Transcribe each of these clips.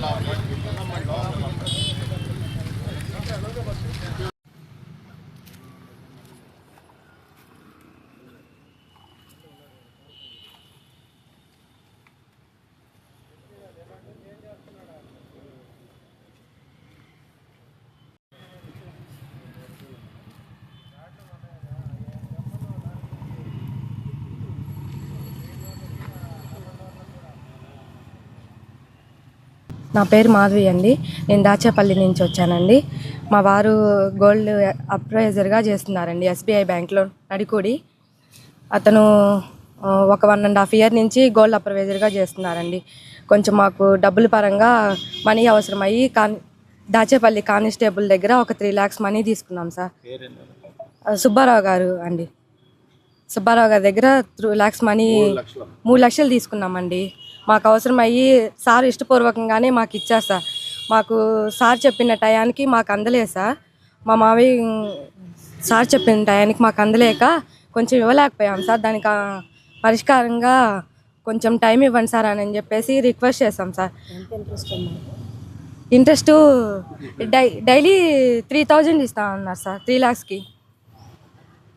আল্লাহ నా పేరు మాధవి అండి. నేను దాచేపల్లి నుంచి వచ్చానండి. మా వారు గోల్డ్ అప్రైజర్గా చేస్తున్నారండి ఎస్బీఐ బ్యాంక్లో నడికూడి. అతను ఒక వన్ అండ్ హాఫ్ ఇయర్ నుంచి గోల్డ్ అప్రైజర్గా చేస్తున్నారండి. కొంచెం మాకు డబ్బుల పరంగా మనీ అవసరమయ్యి కాన్ దాచేపల్లి కానిస్టేబుల్ దగ్గర ఒక త్రీ ల్యాక్స్ మనీ తీసుకున్నాం సార్. సుబ్బారావు గారు అండి. సుబ్బారావు గారి దగ్గర త్రీ ల్యాక్స్ మనీ మూడు లక్షలు తీసుకున్నామండి. మాకు అవసరం అయ్యి సార్ ఇష్టపూర్వకంగానే మాకు ఇచ్చారు సార్. మాకు సార్ చెప్పిన టయానికి మాకు అందలేదు సార్. మా మావి సార్ చెప్పిన టయానికి మాకు అందలేక కొంచెం ఇవ్వలేకపోయాం సార్. దానికి పరిష్కారంగా కొంచెం టైం ఇవ్వండి సార్ అని చెప్పేసి రిక్వెస్ట్ చేస్తాం సార్. ఇంట్రెస్ట్ డై డైలీ త్రీ థౌజండ్ ఇస్తా ఉన్నారు సార్ త్రీ ల్యాక్స్కి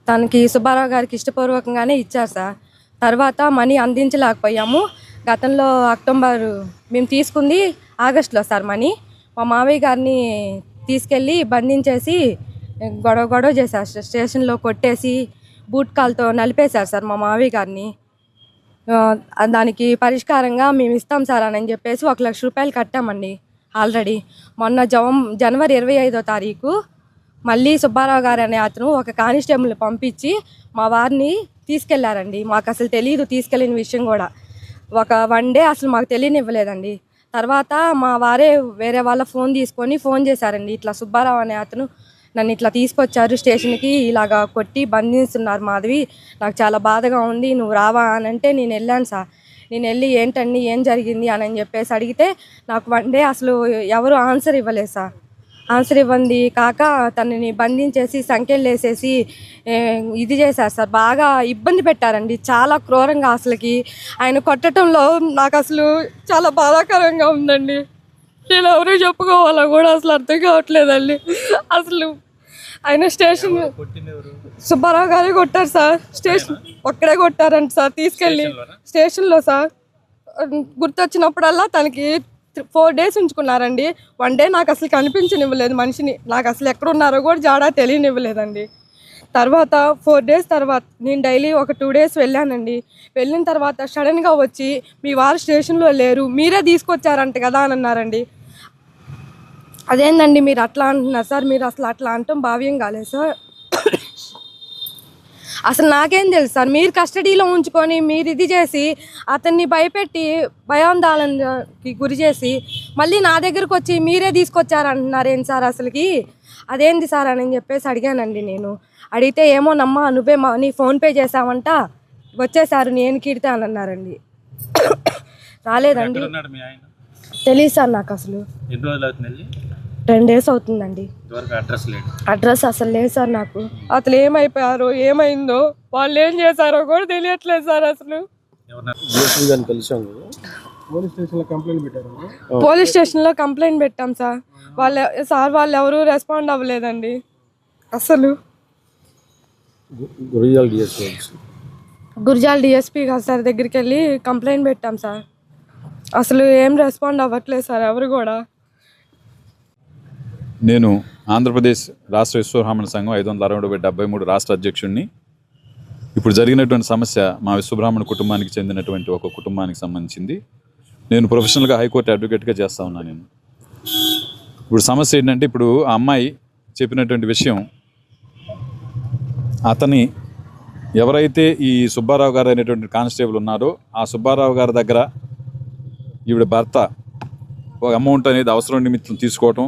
తనకి సుబ్బారావు గారికి ఇష్టపూర్వకంగానే ఇచ్చారు సార్. తర్వాత మనీ అందించలేకపోయాము. గతంలో అక్టోబర్ మేము తీసుకుంది ఆగస్టులో సార్ మనీ. మా మావయ్య గారిని తీసుకెళ్ళి బంధించేసి గొడవ గొడవ చేశారు. స్టేషన్లో కొట్టేసి బూట్ కాల్తో నలిపేశారు సార్ మా మావయ్య గారిని. దానికి పరిష్కారంగా మేము ఇస్తాం సార్ అని చెప్పేసి ఒక లక్ష రూపాయలు కట్టామండి ఆల్రెడీ. మొన్న జవం జనవరి ఇరవై ఐదో తారీఖు మళ్ళీ సుబ్బారావు గారు అనే అతను ఒక కానిస్టేబుల్ పంపించి మా వారిని తీసుకెళ్ళారండి. మాకు అసలు తెలియదు తీసుకెళ్ళిన విషయం కూడా. ఒక వన్ డే అసలు మాకు తెలియనివ్వలేదండి. తర్వాత మా వారే వేరే వాళ్ళ ఫోన్ తీసుకొని ఫోన్ చేశారండి. ఇట్లా సుబ్బారావు అనే అతను నన్ను ఇట్లా తీసుకొచ్చారు స్టేషన్కి ఇలాగా కొట్టి బంధిస్తున్నారు మాధవి. నాకు చాలా బాధగా ఉంది నువ్వు రావా అని అంటే నేను వెళ్ళాను సార్. నేను వెళ్ళి ఏంటండి ఏం జరిగింది అని అని చెప్పేసి అడిగితే నాకు వన్ డే అసలు ఎవరు ఆన్సర్ ఇవ్వలేదు సార్. ఆన్సర్ ఇవ్వండి కాక తనని బంధించేసి సంఖ్యలు వేసేసి ఇది చేశారు సార్. బాగా ఇబ్బంది పెట్టారండి. చాలా క్రూరంగా అసలుకి. ఆయన కొట్టడంలో నాకు అసలు చాలా బాధాకరంగా ఉందండి. నేను ఎవరు చెప్పుకోవాలో కూడా అసలు అర్థం కావట్లేదండి. అసలు ఆయన స్టేషన్ సుబ్బారావు గారే కొట్టారు సార్. స్టేషన్ ఒక్కడే కొట్టారంట సార్. తీసుకెళ్ళి స్టేషన్లో సార్. గుర్తొచ్చినప్పుడల్లా తనకి ఫోర్ డేస్ ఉంచుకున్నారండి. వన్ డే నాకు అసలు కనిపించనివ్వలేదు మనిషిని. నాకు అసలు ఎక్కడున్నారో కూడా జాడా తెలియనివ్వలేదండి. తర్వాత ఫోర్ డేస్ తర్వాత నేను డైలీ ఒక టూ డేస్ వెళ్ళానండి. వెళ్ళిన తర్వాత సడన్గా వచ్చి మీ వారు స్టేషన్లో లేరు. మీరే తీసుకొచ్చారంట కదా అని అన్నారండి. అదేందండి మీరు అట్లా అంటున్నారు సార్? మీరు అసలు అట్లా అంటాం భావ్యం కాలేదు సార్. అసలు నాకేం తెలుసు సార్. మీరు కస్టడీలో ఉంచుకొని మీరు ఇది చేసి అతన్ని భయపెట్టి భయాందోళనకి గురి చేసి మళ్ళీ నా దగ్గరకు వచ్చి మీరే తీసుకొచ్చారంటున్నారేం సార్ అసలుకి? అదేంది సార్ అని చెప్పేసి అడిగానండి నేను. అడిగితే ఏమో నమ్మా నువ్వే మా నీ ఫోన్పే చేసావంట వచ్చేసారు నేను కిడితే అని అన్నారండి. రాలేదండి. తెలియదు సార్ నాకు అసలు. ఎన్ని రోజులు అవుతుంది టెన్ డేస్ అవుతుందండి. అడ్రస్ లేదు. అడ్రస్ అసలు లేదు సార్ నాకు. అసలు ఏమైపోయారో ఏమైందో వాళ్ళు ఏం చేశారో కూడా తెలియట్లేదు సార్ అసలు. పోలీస్ స్టేషన్లో కంప్లైంట్ పెట్టారు పోలీస్ స్టేషన్లో కంప్లైంట్ పెట్టాం సార్. వాళ్ళు సార్ వాళ్ళు ఎవరు రెస్పాండ్ అవ్వలేదండి. అసలు. Gurazala DSP Gurazala DSP garu sir దగ్గరికి వెళ్ళి కంప్లైంట్ పెట్టాం సార్. అసలు ఏం రెస్పాండ్ అవ్వట్లేదు సార్ ఎవరు కూడా. నేను ఆంధ్రప్రదేశ్ రాష్ట్ర విశ్వబ్రాహ్మణ సంఘం ఐదు వందల అరవై డెబ్బై మూడు రాష్ట్ర అధ్యక్షుడిని ఇప్పుడు జరిగినటువంటి సమస్య మా విశ్వబ్రాహ్మణ కుటుంబానికి చెందినటువంటి ఒక కుటుంబానికి సంబంధించింది. నేను ప్రొఫెషనల్గా హైకోర్టు అడ్వకేట్గా చేస్తా ఉన్నాను నేను. ఇప్పుడు సమస్య ఏంటంటే ఇప్పుడు ఆ అమ్మాయి చెప్పినటువంటి విషయం అతని ఎవరైతే ఈ సుబ్బారావు గారు అనేటువంటి కానిస్టేబుల్ ఉన్నారో ఆ సుబ్బారావు గారి దగ్గర ఈవిడ భర్త ఒక అమౌంట్ అనేది అవసరం నిమిత్తం తీసుకోవటం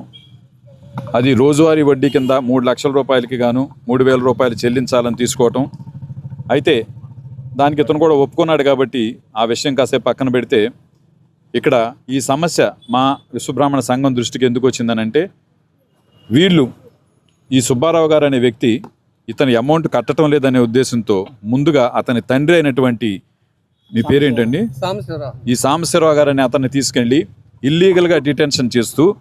అది రోజువారీ వడ్డీ కింద మూడు లక్షల రూపాయలకి గాను మూడు వేల రూపాయలు చెల్లించాలని తీసుకోవటం. అయితే దానికి ఇతను కూడా ఒప్పుకున్నాడు కాబట్టి ఆ విషయం కాసేపు పక్కన పెడితే ఇక్కడ ఈ సమస్య మా విశ్వబ్రాహ్మణ సంఘం దృష్టికి ఎందుకు వచ్చిందనంటే వీళ్ళు ఈ సుబ్బారావు గారు అనే వ్యక్తి ఇతని అమౌంట్ కట్టడం లేదనే ఉద్దేశంతో ముందుగా అతని తండ్రి అయినటువంటి మీ పేరేంటండి? ఈ సాంబశివరావు గారని అతన్ని తీసుకెళ్ళి ఇల్లీగల్గా డిటెన్షన్ చేస్తూ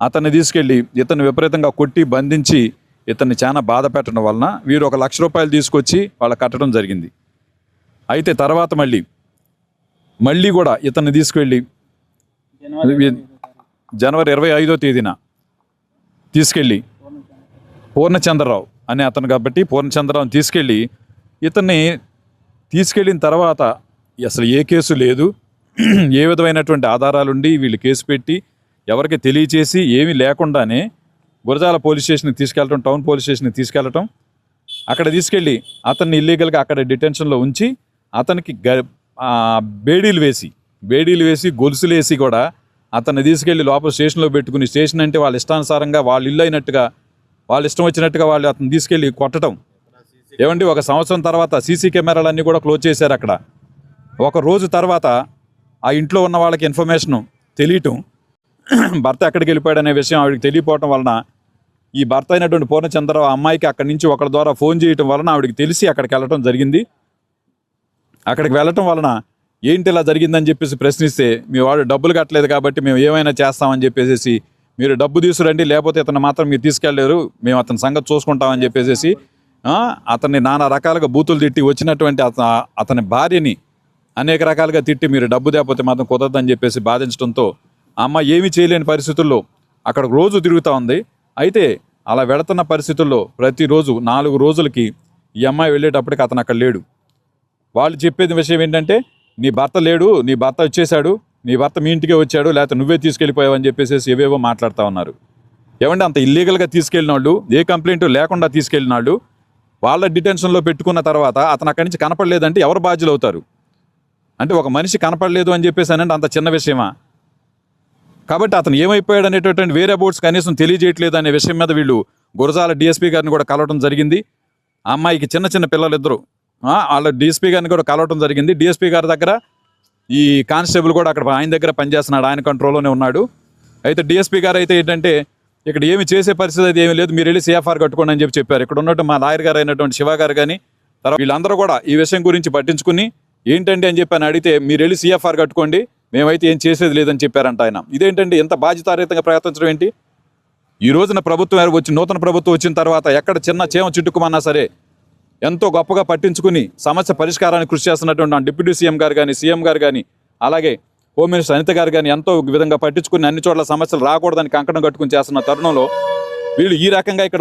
అతన్ని తీసుకెళ్ళి ఇతన్ని విపరీతంగా కొట్టి బంధించి ఇతన్ని చాలా బాధ పెట్టడం వలన వీరు ఒక లక్ష రూపాయలు తీసుకొచ్చి వాళ్ళ కట్టడం జరిగింది. అయితే తర్వాత మళ్ళీ మళ్ళీ కూడా ఇతన్ని తీసుకెళ్ళి జనవరి ఇరవై ఐదో తేదీన తీసుకెళ్ళి పూర్ణచంద్రరావు అనే అతను కాబట్టి పూర్ణచంద్రరావుని తీసుకెళ్ళి ఇతన్ని తీసుకెళ్ళిన తర్వాత అసలు ఏ కేసు లేదు ఏ విధమైనటువంటి ఆధారాలుండి వీళ్ళు కేసు పెట్టి ఎవరికి తెలియచేసి ఏమీ లేకుండానే గురజాల పోలీస్ స్టేషన్కి తీసుకెళ్ళటం టౌన్ పోలీస్ స్టేషన్కి తీసుకెళ్ళటం అక్కడ తీసుకెళ్ళి అతన్ని ఇల్లీగల్గా అక్కడ డిటెన్షన్లో ఉంచి అతనికి గ బేడీలు వేసి బేడీలు వేసి గొలుసులు వేసి కూడా అతన్ని తీసుకెళ్ళి లోపల స్టేషన్లో పెట్టుకుని స్టేషన్ అంటే వాళ్ళ ఇష్టానుసారంగా వాళ్ళు ఇల్లు అయినట్టుగా వాళ్ళ ఇష్టం వచ్చినట్టుగా వాళ్ళు అతను తీసుకెళ్ళి కొట్టడం ఏమండి ఒక సంవత్సరం తర్వాత సీసీ కెమెరాలన్నీ కూడా క్లోజ్ చేశారు అక్కడ. ఒక రోజు తర్వాత ఆ ఇంట్లో ఉన్న వాళ్ళకి ఇన్ఫర్మేషన్ తెలియటం భర్త ఎక్కడికి వెళ్ళిపోయాడనే విషయం ఆవిడకి తెలియపోవటం వలన ఈ భర్త అయినటువంటి పూర్ణచంద్రరావు అమ్మాయికి అక్కడి నుంచి ఒకరి ద్వారా ఫోన్ చేయటం వలన ఆవిడకి తెలిసి అక్కడికి వెళ్ళటం జరిగింది. అక్కడికి వెళ్ళటం వలన ఏంటి ఇలా జరిగిందని చెప్పేసి ప్రశ్నిస్తే మీ వాడు డబ్బులు కట్టలేదు కాబట్టి మేము ఏమైనా చేస్తామని చెప్పేసి మీరు డబ్బు తీసుకురండి లేకపోతే ఇతను మాత్రం మీరు తీసుకెళ్ళలేరు మేము అతని సంగతి చూసుకుంటామని చెప్పేసి అతన్ని నానా రకాలుగా బూతులు తిట్టి వచ్చినటువంటి అతని భార్యని అనేక రకాలుగా తిట్టి మీరు డబ్బు లేకపోతే మాత్రం కుదరదని చెప్పేసి బాధించడంతో ఆ అమ్మ ఏమీ చేయలేని పరిస్థితుల్లో అక్కడ రోజు తిరుగుతూ ఉంది. అయితే అలా వెళుతున్న పరిస్థితుల్లో ప్రతిరోజు నాలుగు రోజులకి ఈ అమ్మాయి వెళ్ళేటప్పటికి అతను అక్కడ లేడు. వాళ్ళు చెప్పేది విషయం ఏంటంటే నీ భర్త లేడు నీ భర్త వచ్చేసాడు నీ భర్త మీ ఇంటికే వచ్చాడు లేకపోతే నువ్వే తీసుకెళ్ళిపోయావు అని చెప్పేసి ఏవేవో మాట్లాడుతూ ఉన్నారు. ఏమంటే అంత ఇల్లీగల్గా తీసుకెళ్ళిన వాళ్ళు ఏ కంప్లైంట్ లేకుండా తీసుకెళ్ళిన వాళ్ళు వాళ్ళ డిటెన్షన్లో పెట్టుకున్న తర్వాత అతను అక్కడి నుంచి కనపడలేదంటే ఎవరు బాధ్యులు అవుతారు అంటే ఒక మనిషి కనపడలేదు అని చెప్పేసి అంటే అంత చిన్న విషయమా? కాబట్టి అతను ఏమైపోయాడు అనేటటువంటి వేరే బోర్డ్స్ కనీసం తెలియజేయట్లేదు అనే విషయం మీద వీళ్ళు గురజాల డిఎస్పీ గారిని కూడా కలవడం జరిగింది. ఆ అమ్మాయికి చిన్న చిన్న పిల్లలు ఇద్దరు వాళ్ళ డిఎస్పీ గారిని కూడా కలవడం జరిగింది. డిఎస్పీ గారి దగ్గర ఈ కానిస్టేబుల్ కూడా అక్కడ ఆయన దగ్గర పనిచేస్తున్నాడు. ఆయన కంట్రోల్లోనే ఉన్నాడు. అయితే డిఎస్పీ గారు అయితే ఏంటంటే ఇక్కడ ఏమి చేసే పరిస్థితి అయితే ఏమీ లేదు. మీరు వెళ్ళి సిఎఫ్ఆర్ కట్టుకోండి అని చెప్పి చెప్పారు. ఇక్కడ ఉన్నట్టు మా లాయర్ గారు అయినటువంటి శివ గారు కానీ తర్వాత వీళ్ళందరూ కూడా ఈ విషయం గురించి పట్టించుకుని ఏంటంటే అని చెప్పి అని అడిగితే మీరు వెళ్ళి సిఎఫ్ఆర్ కట్టుకోండి. మేమైతే ఏం చేసేది లేదని చెప్పారంట ఆయన. ఇదేంటంటే ఎంత బాధ్యతారహితంగా ప్రయత్నించడం ఏంటి? ఈ రోజున ప్రభుత్వం వచ్చి నూతన ప్రభుత్వం వచ్చిన తర్వాత ఎక్కడ చిన్న చేమ చిట్టుకుమన్నా సరే ఎంతో గొప్పగా పట్టించుకుని సమస్య పరిష్కారానికి కృషి చేస్తున్నటువంటి డిప్యూటీ సీఎం గారు కానీ సీఎం గారు కానీ అలాగే హోమ్ మినిస్టర్ అనిత గారు కానీ ఎంతో విధంగా పట్టించుకుని అన్ని చోట్ల సమస్యలు రాకూడదని కంకణం కట్టుకుని చేస్తున్న తరుణంలో వీళ్ళు ఈ రకంగా ఇక్కడ